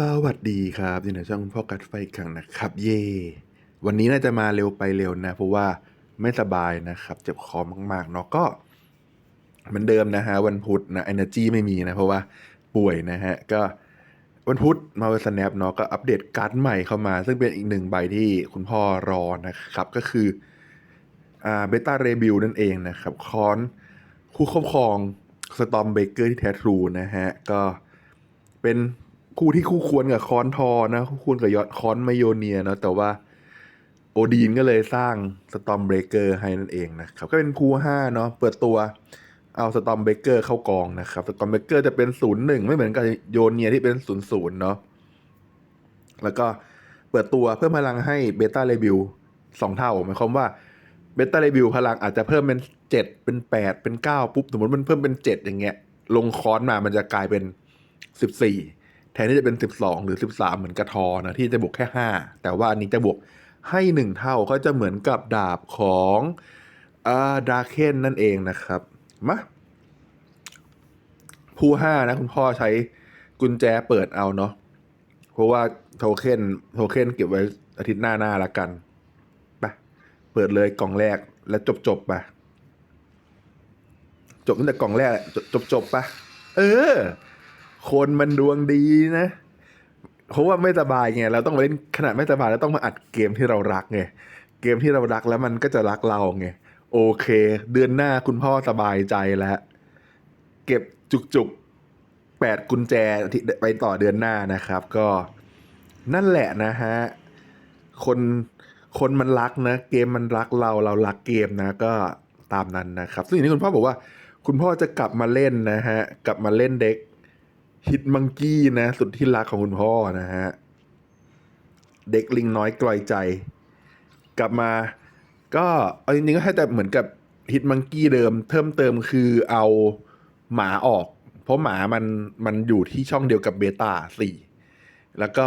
สวัสดีครับยินดีช่องพ่อกัดไฟอีกครั้งนะครับ เย่วันนี้น่าจะมาเร็วไปเร็วนะ เพราะว่าไม่สบายนะครับ เจ็บคอมากๆเนาะก็เหมือนเดิมนะฮะวันพุธนะ energy ไม่มีนะเพราะว่าป่วยนะฮะก็วันพุธมาวันสแนปเนาะก็อัปเดตการ์ดใหม่เข้ามา ซึ่งเป็นอีกหนึ่งใบที่คุณพ่อรอนะครับ ก็คืออ่าเบต้าเรบิวนั่นเองนะครับคอนคู่ครอบครองสตอมเบเกอร์ที่แท้ทรูนะฮะก็เป็น คู่ที่คู่ควรกับคอนทอนะคู่ควรกับยอดคอนไมโยเนียนะแต่ว่าโอดีนก็เลยสร้างสตอมเบเกอร์ให้นั่นเองนะครับก็เป็นคู่ห้าเนาะเปิดตัวเอาสตอมเบเกอร์เข้ากองนะครับสตอมเบเกอร์จะเป็นศูนย์หนึ่งไม่เหมือนกับโยเนียที่เป็นศูนย์ศูนย์เนาะแล้วก็เปิดตัวเพิ่มพลังให้เบต้าเรบิวสองเท่าหมายความว่าเบต้าเรบิวพลังอาจจะเพิ่มเป็นเจ็ดเป็นแปดเป็นเก้าปุ๊บสมมติมันเพิ่มเป็นเจ็ดอย่างเงี้ยลงคอนมามันจะกลายเป็นสิบสี่ แทนที่จะเป็นสิบสองหรือสิบสามเหมือนกระทอนะที่จะบวกแค่ห้าแต่ว่าอันนี้จะบวกให้หนึ่งเท่าก็จะเหมือนกับดาบของอ่าดาเคนนั่นเองนะครับมาผู้ห้านะคุณพ่อใช้กุญแจเปิดเอาเนาะเพราะว่าโทเค็นโทเค็นเก็บไว้อาทิตย์หน้าหน้าละกันไปเปิดเลยกล่องแรกแล้วจบจบไปจบตั้งแต่กล่องแรกจบจบจบไปเออ คนมันดวงดีนะเพราะว่าไม่สบายไงเราต้องมาเล่นขนาดไม่สบายแล้วต้องมาอัดเกมที่เรารักไงเกมที่เรารักแล้วมันก็จะรักเราไงโอเค เดือนหน้าคุณพ่อสบายใจแล้วเก็บจุกๆแปดกุญแจไปต่อเดือนหน้านะครับ ก็นั่นแหละนะฮะคนคนมันรักนะ เกมมันรักเราเรารักเกมนะ ก็ตามนั้นนะครับ ซึ่งอย่างที่คุณพ่อบอกว่า คุณพ่อจะกลับมาเล่นนะฮะกลับมาเล่นเด็ก ฮิตมังกี้นะ สุดที่รักของคุณพ่อนะฮะ เด็กลิงน้อยกลอยใจ กลับมา ก็เอาจริงๆก็แค่แต่เหมือนกับฮิตมังกี้เดิมเพิ่มเติมคือเอาหมาออก เพราะหมามันมันอยู่ที่ช่องเดียวกับเบต้าสี่แล้วก็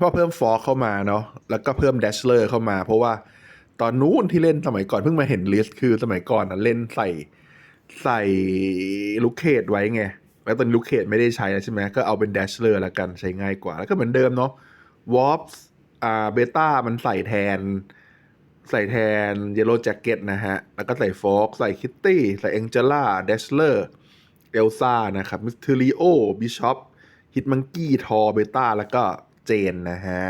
พอเพิ่มฟอร์เข้ามาเนาะแล้วก็เพิ่มเดชเลอร์เข้ามา เพราะว่าตอนนู้นที่เล่นสมัยก่อนเพิ่งมาเห็นลิสต์คือสมัยก่อนนะเล่นใส่ใส่ลูกเคดไว้ไง แล้วตอนลูกเคดไม่ได้ใช้ใช่ไหมก็เอาเป็นเดชเลอร์ละกันใช้ง่ายกว่า แล้วก็เหมือนเดิมเนาะวอปส์อ่าเบต้ามันใส่แทน ใส่แทนเยลโล่แจ็คเก็ตนะฮะ แล้วก็ใส่โฟกใส่คิตตี้ใส่เอ็งเจล่าเดชเลอร์เอลซ่านะครับมิสเทอริโอบิชอปฮิตมังกี้ทอเบต้าแล้วก็เจนนะฮะ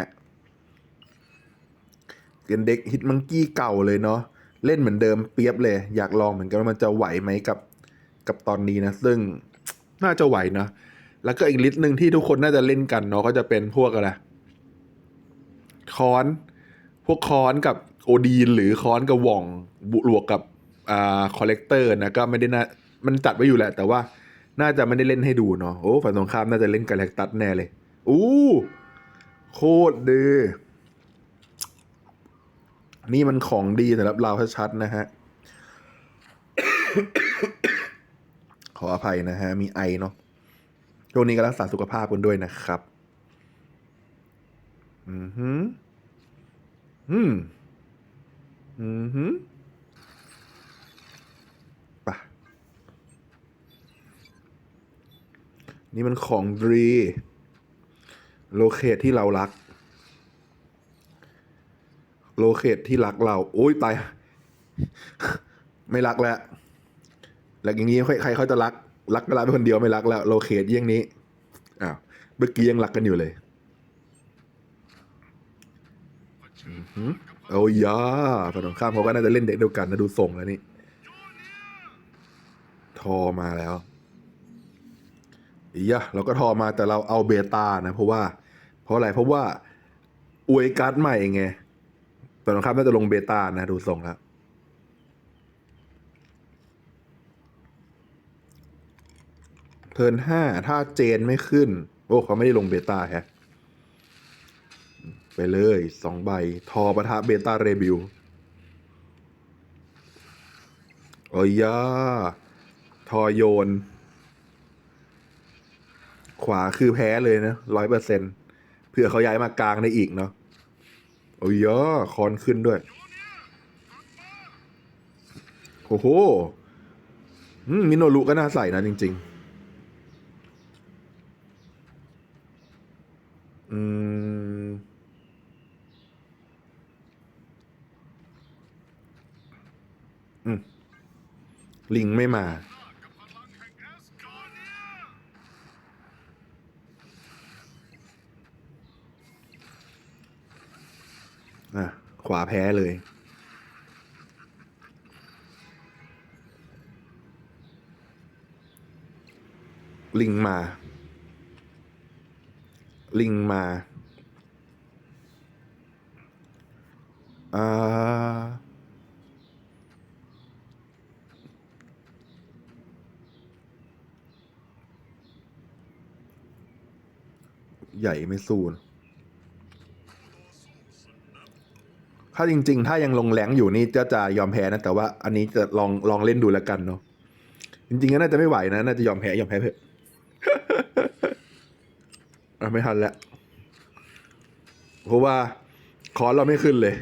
เป็นเด็กฮิตมังกี้เก่าเลยเนาะเล่นเหมือนเดิมเปียบเลย อยากลองเหมือนกันว่ามันจะไหวไหมกับกับตอนนี้นะ ซึ่ง น่าจะไหวเนาะแล้วก็อีกลิสต์หนึ่งที่ทุกคนน่าจะเล่นกันเนาะก็จะเป็นพวกอะไรคอน พวกคอนกับโอดีนหรือคอนกับว่องบวกกับอ่าคอลเลกเตอร์นะก็ไม่ได้น่ามันจัดไว้อยู่แหละ แต่ว่าน่าจะไม่ได้เล่นให้ดูเนาะโอ้ฝ่ายตรงข้ามน่าจะเล่นกาแลกตัสแน่เลยอู้โคตรดีนี่มันของดีสำหรับเราชัดๆนะฮะ ขออภัยนะฮะ มีไอเนาะช่วงนี้ก็รักษาสุขภาพกันด้วยนะครับ อือหืออืมอือหือปะนี่มันของดรี โลเคทที่เรารัก โลเคทที่รักเรา โอ้ยตาย ไม่รักแล้ว แล้วอย่างนี้ใครเขาจะรัก รักเวลาเป็นคนเดียวไม่รักแล้วโลเคทเยี่ยงนี้อ้าวเมื่อกี้ยังรักกันอยู่เลยโอ้ยาฝั่งตรงข้ามเขาก็น่าจะเล่นเด็กเดียวกันนะดูทรงแล้วนี่ ทอมาแล้วอียะเราก็ทอมาแต่เราเอาเบต้านะ เพราะว่า เพราะอะไรเพราะว่าอวยการ์ดใหม่ไงฝั่งตรงข้ามน่าจะลงเบต้านะดูทรงแล้ว เทิร์นห้าถ้าเจนไม่ขึ้น โอ้เขาไม่ได้ลงเบต้าแฮะ ไปเลยสองใบ ทอปะทะเบต้าเรบิวโอ้ยาทอโยน ขวาคือแพ้เลยนะร้อยเปอร์เซ็นเผื่อเขาย้ายมากลางได้อีกเนาะโอ้ยาคอนขึ้นด้วยโอ้โหมมิโนรุก็น่าใส่นะจริง ๆ อืม อืม ลิงไม่มา อะ ขวาแพ้เลย ลิงมา ลิงมาอ่าใหญ่ไม่สู้นถ้าจริง ๆ ถ้ายังลงแรงอยู่นี่จะจะยอมแพ้นะ แต่ว่าอันนี้จะลองลองเล่นดูแล้วกันเนาะ จริงๆก็น่าจะไม่ไหวนะ น่าจะยอมแพ้ยอมแพ้เถอะอะ ไม่ทันแล้วเพราะว่าคอนเราไม่ขึ้นเลย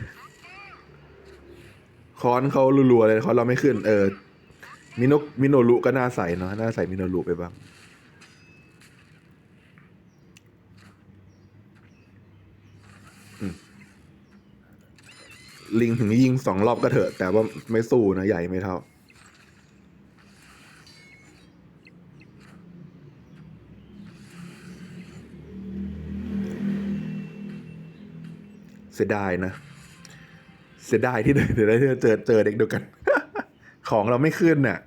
คอนเขารัวๆเลยคอนเราไม่ขึ้น เออมิโนมินโนรุก็น่าใส่เนาะน่าใส่มินโนรุไปบ้างลิงถึงยิงสองรอบก็เถอะ แต่ว่าไม่สู้นะ ใหญ่ไม่เท่า เสียดายนะ เสียดายที่เดี๋ยวได้เจอเจอเด็กเดียวกัน ของเราไม่ขึ้นน่ะ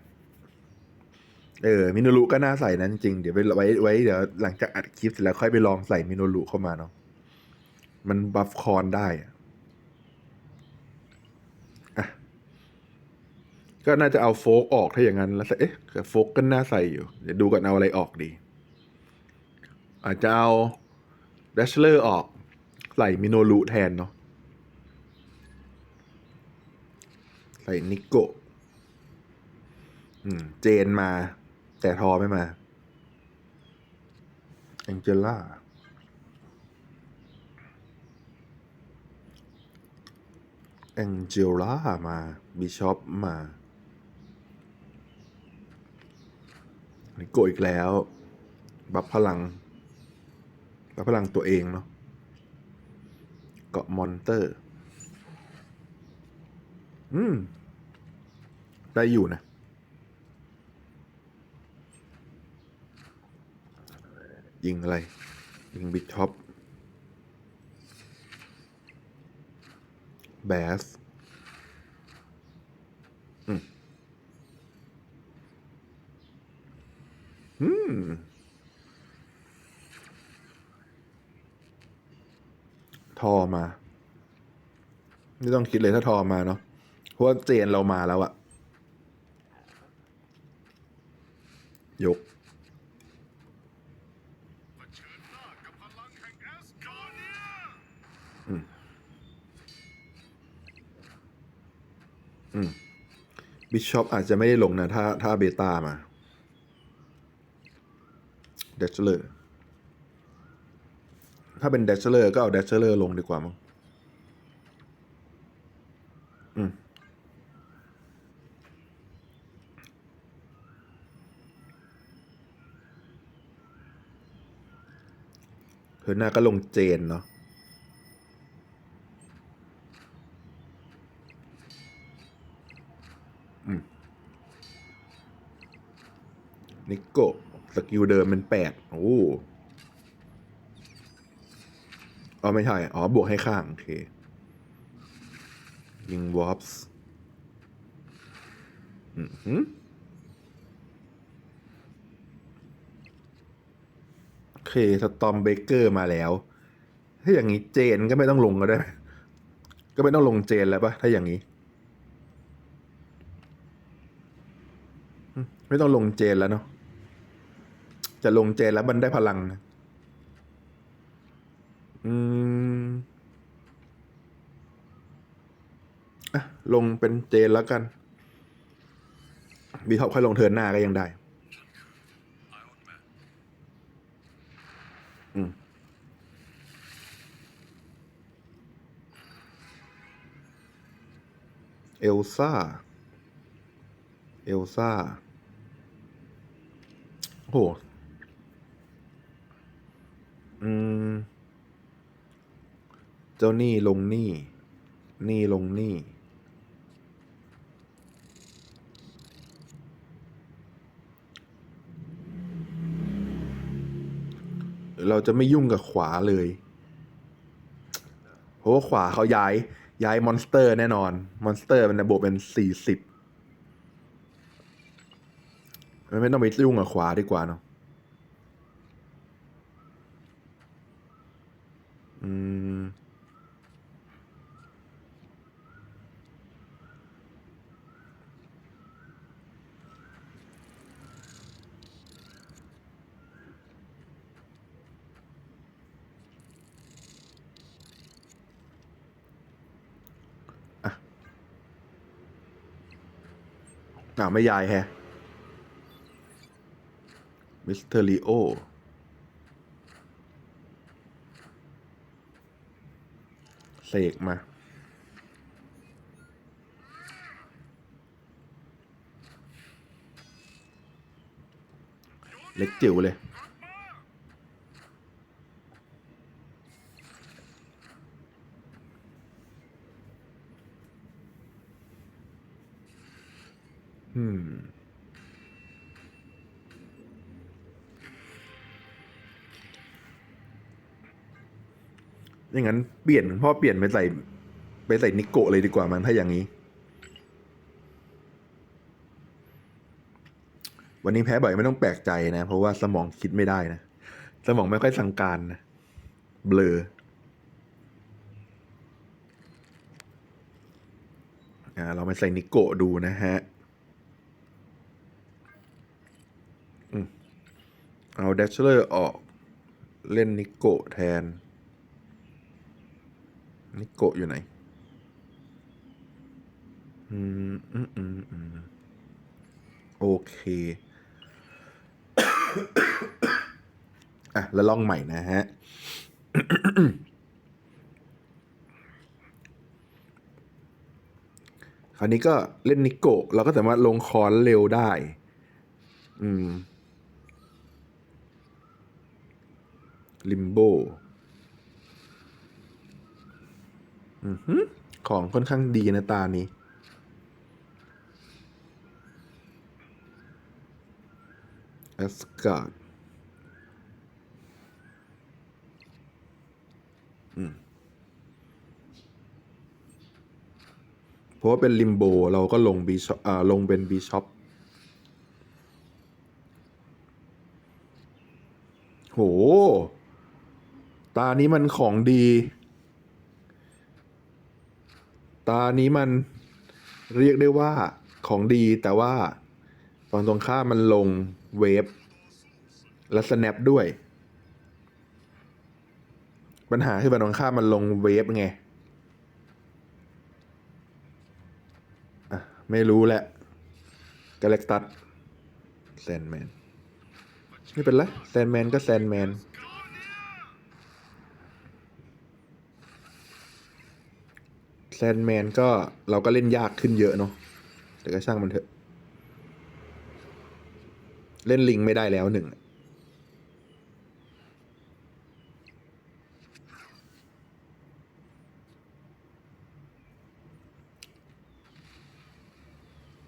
เออ มิโนรุก็น่าใส่นะจริงเดี๋ยวไปไว้ไว้เดี๋ยวหลังจากอัดคลิปเสร็จแล้วค่อยไปลองใส่มิโนรุเข้ามาเนาะ มันบัฟคอนได้อะอะก็น่าจะเอาโฟกออกถ้าอย่างนั้นแล้วเอ๊ะโฟกก็น่าใส่อยู่ เดี๋ยวดูกันเอาอะไรออกดี อาจจะเอาเดชเลอร์ออก ใส่มิโนรุแทนเนาะใส่นิโกะเจนมา แต่ทอไม่มาแองเจล่าแองเจล่ามาบิชอปมานิโกะอีกแล้ว บัฟพลัง บัฟพลังตัวเองเนาะ เกาะมอนเตอร์ อืม ได้อยู่นะ ยิงอะไร ยิงบิท็อปแบสอืม อืม ทอมา ไม่ต้องคิดเลยถ้าทอมาเนาะเพราะเจนเรามาแล้วอะยก อืมบิชอปอาจจะไม่ได้ลงนะ ถ้าถ้าเบต้ามา เดชเลอร์ ถ้าเป็นเดชเลอร์ก็เอาเดชเลอร์ลงดีกว่ามั้งอืมเธอหน้าก็ลงเจนเนาะนิโกะสกิลเดิมเป็นแปดโอ้ อ๋อไม่ใช่ อ๋อ บวกให้ข้าง โอเค ยิงวอปส์อือหือโอเค สตอมเบเกอร์มาแล้ว ถ้าอย่างนี้เจนก็ไม่ต้องลงก็ได้ ก็ไม่ต้องลงเจนแล้วปะถ้าอย่างนี้ ไม่ต้องลงเจนแล้วเนาะจะลงเจนแล้วมันได้พลังนะ อืมอะลงเป็นเจนแล้วกันบีท็อปค่อยลงเทินหน้าก็ยังได้ อืมเอลซ่า เอลซ่าโหอืม เจ้าหนี้ลงหนี้หนี้ลงหนี้เราจะไม่ยุ่งกับขวาเลย เพราะว่าขวาเขาย้าย ย้ายมอนสเตอร์แน่นอน มอนสเตอร์มันระบบเป็นสี่สิบไม่ต้องไปยุ่งกับขวาดีกว่าเนาะอืม อ่าไม่ยายแฮะมิสเตอร์ลีโอเสกมา เล็กจิ๋วเลย อย่างนั้นเปลี่ยนพ่อเปลี่ยนไปใส่ไปใส่นิโกะเลยดีกว่ามันถ้าอย่างนี้ วันนี้แพ้บ่อยไม่ต้องแปลกใจนะ เพราะว่าสมองคิดไม่ได้นะ สมองไม่ค่อยสั่งการนะเบลออ่าเรามาใส่นิโกะดูนะฮะอเอาเดชเลอร์ออก เล่นนิโกะแทน นิโกะอยู่ไหน อืมอืมอืมอืมโอเค อะ แล้วลองใหม่นะฮะ คราวนี้ก็เล่นนิโกะเราก็สามารถลงคอนเร็วได้ อืม ลิมโบ อือหือของค่อนข้างดีนะตานี้แอสการ์ดเพราะว่าเป็นลิมโบเราก็ลงบีชออ่าลงเป็นบีช็อปโห ตานี้มันของดี ตานี้มันเรียกได้ว่าของดีแต่ว่าฝั่งตรงข้ามมันลงเวฟและสแนปด้วย ปัญหาคือฝั่งตรงข้ามมันลงเวฟไงอะไม่รู้แหละกาแล็กตัสแซนแมนไม่เป็นไรแซนแมนก็แซนแมน แซนแมนก็เราก็เล่นยากขึ้นเยอะเนาะแต่ก็ช่างมันเถอะ เล่นลิงไม่ได้แล้วหนึ่ง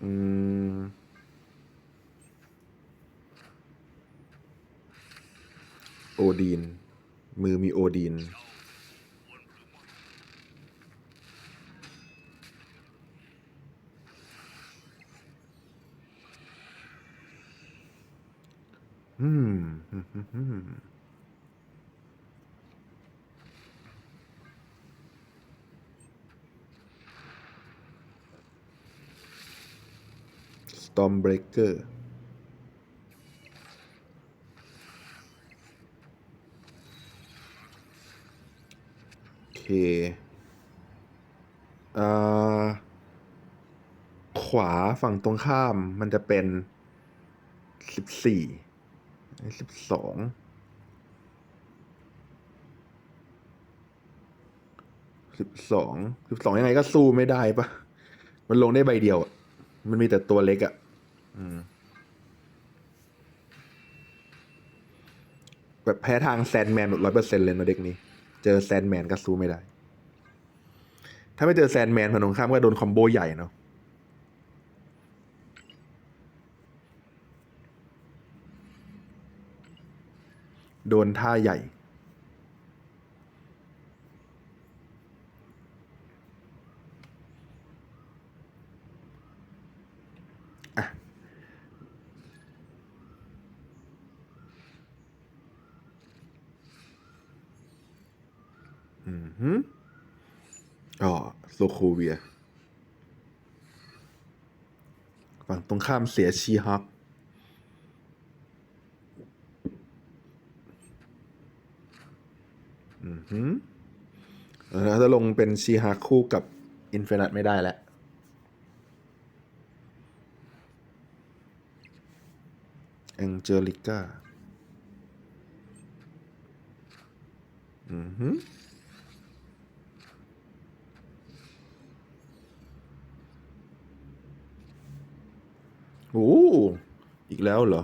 อืมโอดีน มือมีโอดีน อืมอืมอืมอืม Stormbreaker โอเคอ่าขวาฝั่งตรงข้ามมันจะเป็นสิบสี่ สิบสองสิบสองสิบสองยังไงก็สู้ไม่ได้ปะมันลงได้ใบเดียวอะมันมีแต่ตัวเล็กอะอืมแบบแพ้ทางแซนแมนหมดร้อยเปอร์เซ็นต์เลยนะเด็กนี้ เจอแซนแมนก็สู้ไม่ได้ ถ้าไม่เจอแซนแมนฝั่งตรงข้ามก็โดนคอมโบใหญ่เนาะ โดนท่าใหญ่ อืมฮึอ๋อโซโคเวีย ฝั่งตรงข้ามเสียชีฮัก อืมฮึแล้วจะลงเป็นชีฮักคู่กับอินฟินิตไม่ได้แล้วแองเจลิก้าอืมฮึโอ้อีกแล้วเหรอ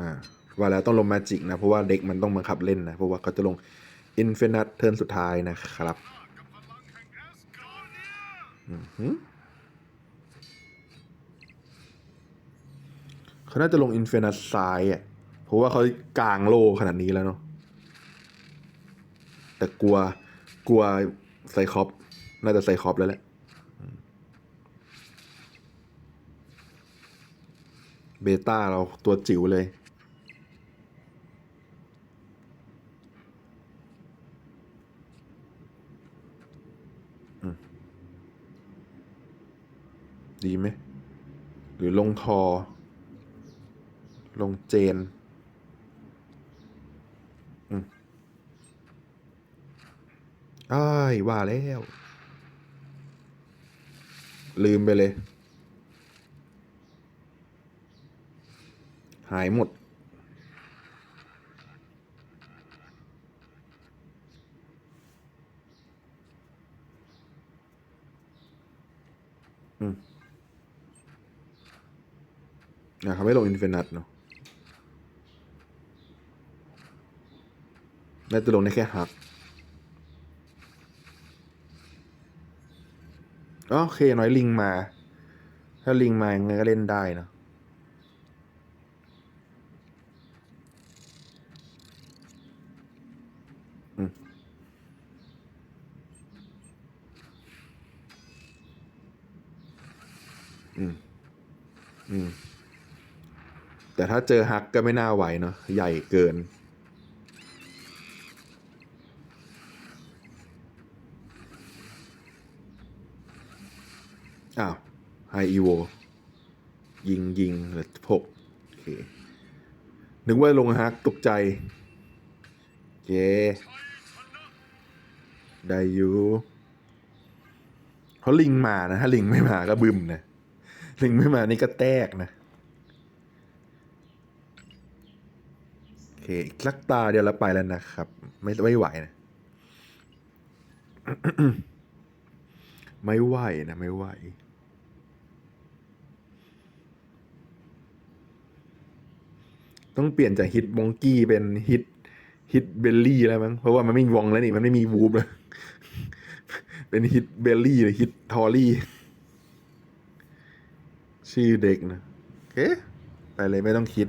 อ่าว่าแล้วต้องลงมาจิกนะ เพราะว่าเด็กมันต้องบังคับเล่นนะ เพราะว่าเขาจะลงอินฟินิตเทิร์นสุดท้ายนะครับเขาน่าจะลงอินฟินิตซ้ายอะเพราะว่าเขากลางโลขนาดนี้แล้วเนาะแต่กลัวกลัวไซคอปน่าจะไซคอปแล้วแหละเบต้าเราตัวจิ๋วเลย ดีไหม หรือลงทอ ลงเจน อืมอ้ายว่าแล้ว ลืมไปเลย หายหมดอืม อะเขาไม่ลงอินฟินิตเนาะน่าจะลงได้แค่ฮักอ๋อโอเคน้อยลิงมา ถ้าลิงมายังไงก็เล่นได้เนะอืม อืม อืม แต่ถ้าเจอฮักก็ไม่น่าไหวเนาะใหญ่เกิน อ้าวไฮอีโวยิงยิงเหลือหกโอเค นึกว่าลงฮักตกใจเจได้อยู่เขาลิงมานะ ถ้าลิงไม่มาก็บึมนะ ลิงไม่มานี่ก็แตกนะ อเคอีกสักตาเดียวแล้วไปแล้วนะครับ ไม่ไม่ไหวนะ ไม่ไหวนะ ไม่ไหวต้องเปลี่ยนจากฮิตมองกี้เป็นฮิตฮิตเบลลี่แล้วมั้งเพราะว่ามันไม่มีวองแล้วนี่มันไม่มีวูบแล้วเป็นฮิตเบลลี่หรือฮิตทอรี่ชื่อเด็กนะโอเคไปเลยไม่ต้องคิด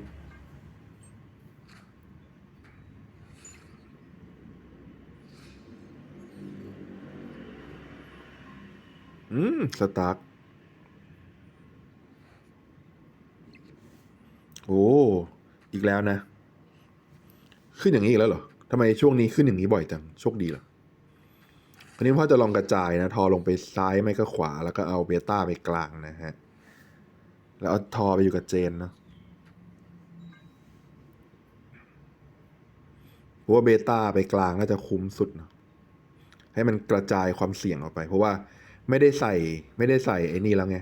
อืม สตาร์กโอ้ อีกแล้วนะ ขึ้นอย่างนี้อีกแล้วเหรอทำไมช่วงนี้ขึ้นอย่างนี้บ่อยจัง โชคดีเหรออันนี้พ่อจะลองกระจายนะ ทอลงไปซ้ายไม่ก็ขวา แล้วก็เอาเบต้าไปกลางนะฮะ แล้วเอาทอไปอยู่กับเจนเนาะเพราะว่าเบต้าไปกลางน่าจะคุ้มสุดเนาะให้มันกระจายความเสี่ยงออกไป เพราะว่า ไม่ได้ใส่ ไม่ได้ใส่ไอ้นี่แล้วไง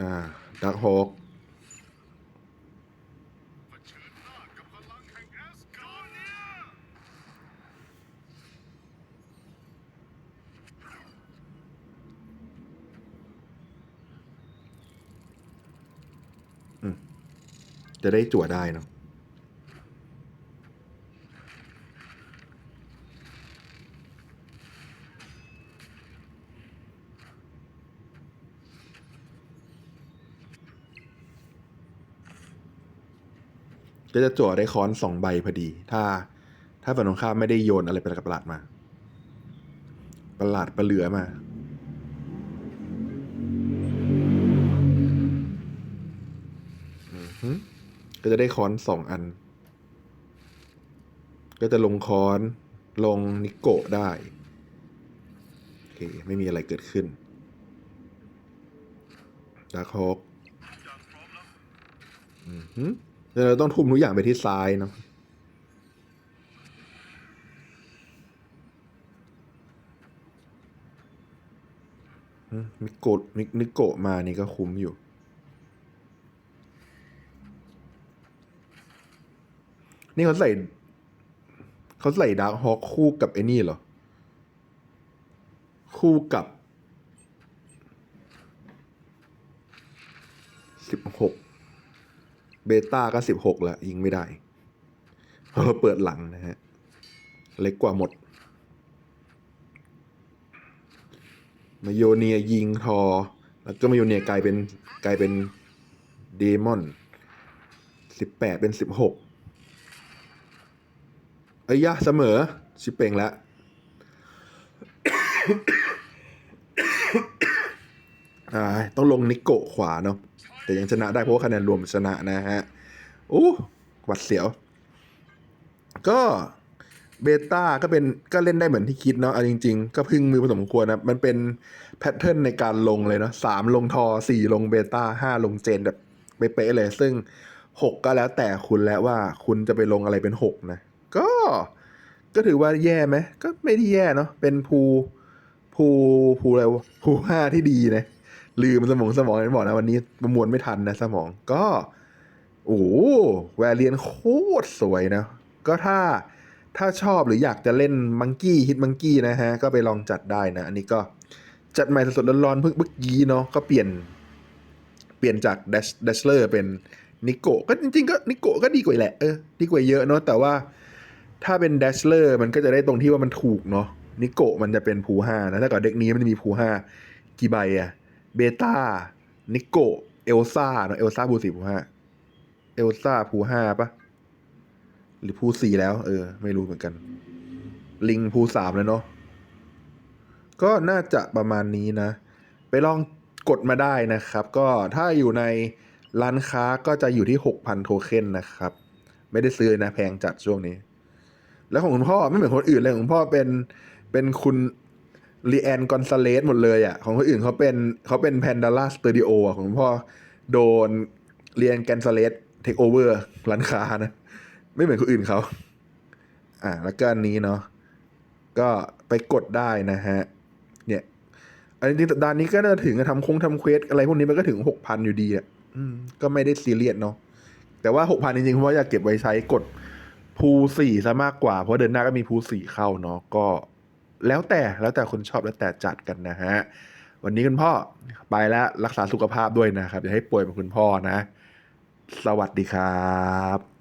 อ่าดักฮอกจะได้จั่วได้เนาะ ก็จะจั่วได้ค้อนสองใบพอดี ถ้า ถ้าฝั่งตรงข้ามไม่ได้โยนอะไรประหลาดมา ประหลาดประเหลือมา ก็จะได้ค้อนสองอัน ก็จะลงค้อนลงนิโกะได้ โอเค ไม่มีอะไรเกิดขึ้นดาร์คฮอกอือฮึ เราต้องทุ่มทุกอย่างไปที่ซ้ายเนาะมนิโกะนินิโกะมานี่ก็คุ้มอยู่ นี่เขาใส่ เขาใส่ดาร์คฮอคคู่กับไอ้นี่เหรอ คู่กับ เบต้าก็สิบหกแล้วยิงไม่ได้เพราะเปิดหลังนะฮะ เล็กกว่าหมด มาโยเนียยิงทอ แล้วก็มาโยเนียกลายเป็นกลายเป็นเดมอนสิบแปดเป็นสิบหกเอ้ยยะเสมอ ชิปเป่งแล้วต้องลงนิโกะขวาเนาะ แต่ยังชนะได้เพราะว่าคะแนนรวมชนะนะฮะอู้หวัดเสียว ก็เบต้าก็เป็นก็เล่นได้เหมือนที่คิดเนาะเอาจริง ๆ ก็พึ่งมือพอสมควรนะ มันเป็นแพทเทิร์นในการลงเลยเนาะสามลงทอสี่ลงเบต้าห้าลงเจนแบบเป๊ะเลย ซึ่งหกก็แล้วแต่คุณแล้วว่าคุณจะไปลงอะไรเป็นหกนะ ก็ ก็ถือว่าแย่ไหม ก็ไม่ได้แย่เนาะเป็นภูภูภูอะไรภูห้าที่ดีนะ ลืมสมองสมองอย่างบอกนะวันนี้ประมวลไม่ทันนะสมองก็ โอ้แวรเลียนโคตรสวยนะ ก็ถ้าถ้าชอบหรืออยากจะเล่นมังกี้ฮิตมังกี้นะฮะ ก็ไปลองจัดได้นะ อันนี้ก็จัดใหม่สดๆร้อนๆเพิ่งเมื่อกี้เนาะก็เปลี่ยน เปลี่ยนจากเดชเดชเลอร์เป็นนิโกก็จริงๆก็นิโกก็ดีกว่าแหละเออดีกว่าเยอะเนาะแต่ว่าถ้าเป็นเดชเลอร์มันก็จะได้ตรงที่ว่ามันถูกเนาะนิโกมันจะเป็นภูห้านะถ้าเกิดเด็กนี้มันจะมีภูห้ากี่ใบอะ เบต้า นิโกเอลซ่าเนาะเอลซ่าภูสี่ภูห้าเอลซ่าภูห้าปะหรือภูสี่แล้ว เออ ไม่รู้เหมือนกัน ลิงภูสามแล้วเนาะก็น่าจะประมาณนี้นะ ไปลองกดมาได้นะครับ ก็ถ้าอยู่ในร้านค้าก็จะอยู่ที่ 6,000 โทเค็นนะครับ ไม่ได้ซื้อนะแพงจัดช่วงนี้ แล้วของคุณพ่อไม่เหมือนคนอื่นเลยของคุณพ่อเป็นเป็นคุณ ลีแอนกอนซาเลสหมดเลยอะของคนอื่นเขาเป็นเขาเป็นแพนดาร่าสตูดิโออะของพ่อโดนเรียนแกนซาเลสเทคโอเวอร์ร้านค้านะ ไม่เหมือนคนอื่นเขา อ่า แล้วก็อันนี้เนาะก็ไปกดได้นะฮะ เนี่ย อันนี้สัปดาห์นี้ก็จะถึงทำคงทำเควสอะไรพวกนี้มันก็ถึงหกพันอยู่ดีอะก็ไม่ได้ซีเรียสเนาะแต่ว่าหกพันจริงๆเพราะอยากเก็บไว้ใช้กดภูสี่ซะมากกว่า เพราะเดือนหน้าก็มีภูสี่เข้าเนาะก็ แล้วแต่แล้วแต่คนชอบแล้วแต่จัดกันนะฮะวันนี้คุณพ่อไปแล้วรักษาสุขภาพด้วยนะครับอย่าให้ป่วยเป็นคุณพ่อนะ สวัสดีครับ